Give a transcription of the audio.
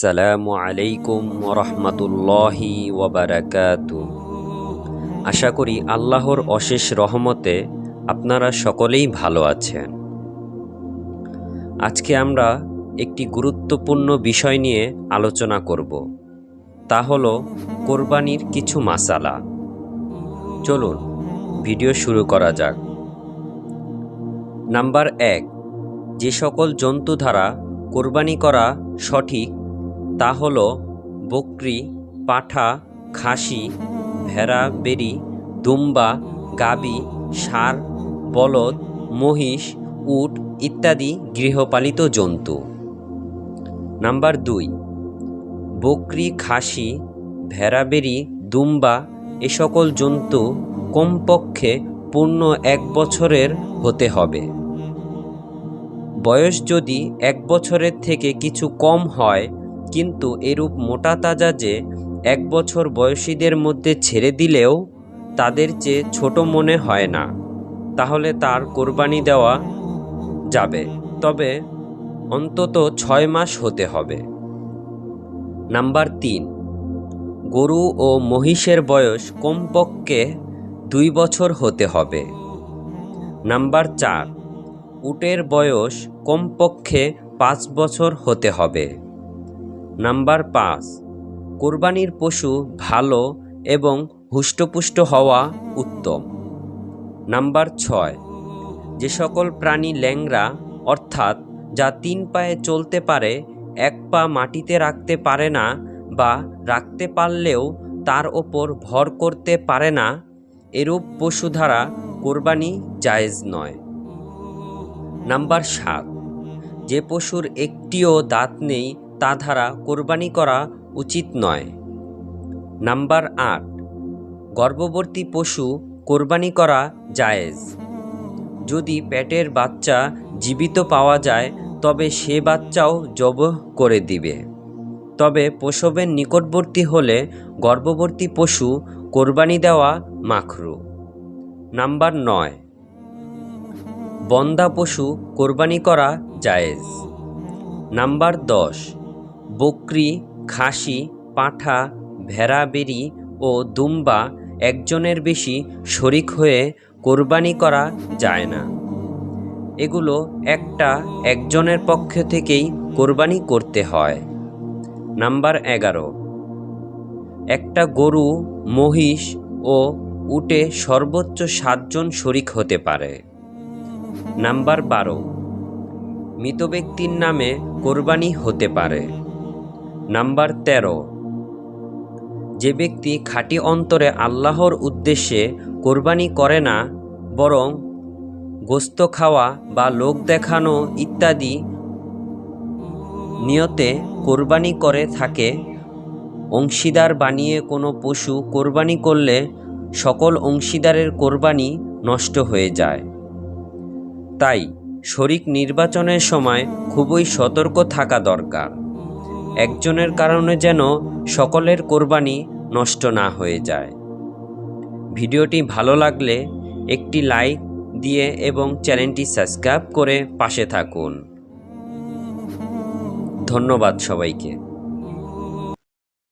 আসসালামু আলাইকুম রহমতুল্লাহি ওয়াবারাকাতু আশা করি আল্লাহর অশেষ রহমতে আপনারা সকলেই ভালো আছেন। আজকে আমরা একটি গুরুত্বপূর্ণ বিষয় নিয়ে আলোচনা করব। তা হলো কোরবানির কিছু মাসালা। চলুন, ভিডিও শুরু করা যাক। নাম্বার এক, যে সকল জন্তু দ্বারা কোরবানি করা সঠিক তা হল বকরি, পাঠা, খাসি, ভেড়া, বেরি, দুম্বা, গাবি, ষাঁড়, বলদ, মহিষ, উট ইত্যাদি গৃহপালিত জন্তু। নাম্বার দুই, বকরি, খাসি ভেড়াবেরি দুম্বা এ সকল জন্তু কমপক্ষে পূর্ণ এক বছরের হতে হবে। বয়স যদি এক বছরের থেকে কিছু কম হয় কিন্তু এরূপ মোটা তাজা যে এক বছর বয়সীদের মধ্যে ছেড়ে দিলেও তাদের চেয়ে ছোট মনে হয় না। তাহলে তার কোরবানি দেওয়া যাবে। তবে অন্তত ছয় মাস হতে হবে। নাম্বার তিন। গরু ও মহিষের বয়স কমপক্ষে দুই বছর হতে হবে। নাম্বার চার। উটের বয়স কমপক্ষে পাঁচ বছর হতে হবে। নাম্বার পাঁচ, কোরবানির পশু ভালো এবং হুষ্টপুষ্ট হওয়া উত্তম। নাম্বার ছয়, যে সকল প্রাণী ল্যাংরা অর্থাৎ যা তিন পায়ে চলতে পারে, এক পা মাটিতে রাখতে পারে না বা রাখতে পারলেও তার ওপর ভর করতে পারে না, এরূপ পশু দ্বারা কোরবানি জায়েজ নয়। নাম্বার সাত, যে পশুর একটিও দাঁত নেই তা দ্বারা কোরবানি করা উচিত নয়। নাম্বার আট গর্ভবর্তী পশু কোরবানি করা জায়েজ। যদি পেটের বাচ্চা জীবিত পাওয়া যায়, তবে সে বাচ্চাও জবহ করে দিবে। তবে প্রসবের নিকটবর্তী হলে গর্ভবর্তী পশু কোরবানি দেওয়া মাখরু নাম্বার নয়, বন্দা পশু কোরবানি করা জায়েজ। নাম্বার দশ বকরি, খাসি, পাঁঠা ভেড়া ভেড়াবেরি ও দুম্বা একজনের বেশি শরিক হয়ে কোরবানি করা যায় না। এগুলো একটা একজনের পক্ষ থেকেই কোরবানি করতে হয়। নাম্বার এগারো। একটা গরু, মহিষ ও উটে সর্বোচ্চ সাতজন শরিক হতে পারে। নাম্বার বারো। মৃত ব্যক্তির নামে কোরবানি হতে পারে। নাম্বার তেরো। যে ব্যক্তি খাঁটি অন্তরে আল্লাহর উদ্দেশ্যে কোরবানি করে না, বরং গোস্ত খাওয়া বা লোক দেখানো ইত্যাদি নিয়তে কোরবানি করে থাকে, অংশীদার বানিয়ে কোনো পশু কোরবানি করলে সকল অংশীদারের কোরবানি নষ্ট হয়ে যায়। তাই শরিক নির্বাচনের সময় খুবই সতর্ক থাকা দরকার। একজনের কারণে যেন সকলের কোরবানি নষ্ট না হয়ে যায়। ভিডিওটি ভালো লাগলে একটি লাইক দিয়ে এবং চ্যানেলটি সাবস্ক্রাইব করে পাশে থাকুন। ধন্যবাদ সবাইকে।